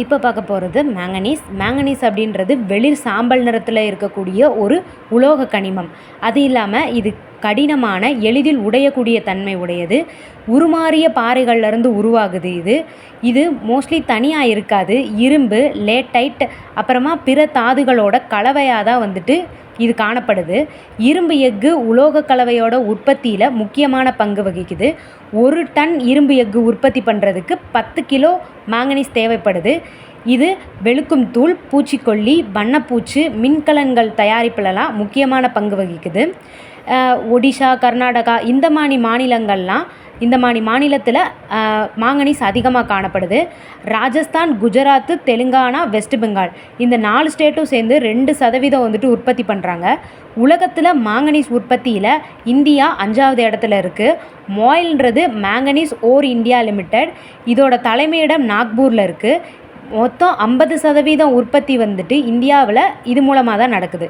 இப்போ பார்க்க போகிறது மேங்கனீஸ் மேங்கனீஸ் அப்படின்றது வெளிர் சாம்பல் நிறத்தில் இருக்கக்கூடிய ஒரு உலோக கனிமம். அது இல்லாமல் இது கடினமான எளிதில் உடையக்கூடிய தன்மை உடையது. உருமாறிய பாறைகள்லேருந்து உருவாகுது இது. இது மோஸ்ட்லி தனியாக இருக்காது. இரும்பு லேட்டைட் அப்புறமா பிற தாதுகளோட கலவையாக தான் வந்துட்டு இது காணப்படுது. இரும்பு எஃகு உலோக கலவையோட உற்பத்தியில் முக்கியமான பங்கு வகிக்குது. ஒரு டன் இரும்பு எஃகு உற்பத்தி பண்ணுறதுக்கு பத்து கிலோ மாங்கனீஸ் தேவைப்படுது. இது வெளுக்கும் தூள் பூச்சிக்கொல்லி வண்ணப்பூச்சு மின்கலன்கள் தயாரிப்புலலாம் முக்கியமான பங்கு வகிக்குது. ஒடிஷா கர்நாடகா இந்த மாதிரி மாநிலங்கள்லாம் இந்த மாதிரி மாநிலத்தில் மாங்கனீஸ் அதிகமாக காணப்படுது. ராஜஸ்தான் குஜராத்து தெலுங்கானா வெஸ்ட் பெங்கால் இந்த நாலு ஸ்டேட்டும் சேர்ந்து ரெண்டு சதவீதம் வந்துட்டு உற்பத்தி பண்ணுறாங்க உலகத்தில் மாங்கனீஸ் உற்பத்தியில் இந்தியா அஞ்சாவது இடத்துல இருக்குது மோயில்ன்றது மேங்கனீஸ் ஓர் இந்தியா லிமிடெட் இதோட தலைமையிடம் நாக்பூரில் இருக்குது மொத்தம் ஐம்பது சதவீதம் உற்பத்தி வந்துட்டு இந்தியாவில் இது மூலமாக தான் நடக்குது.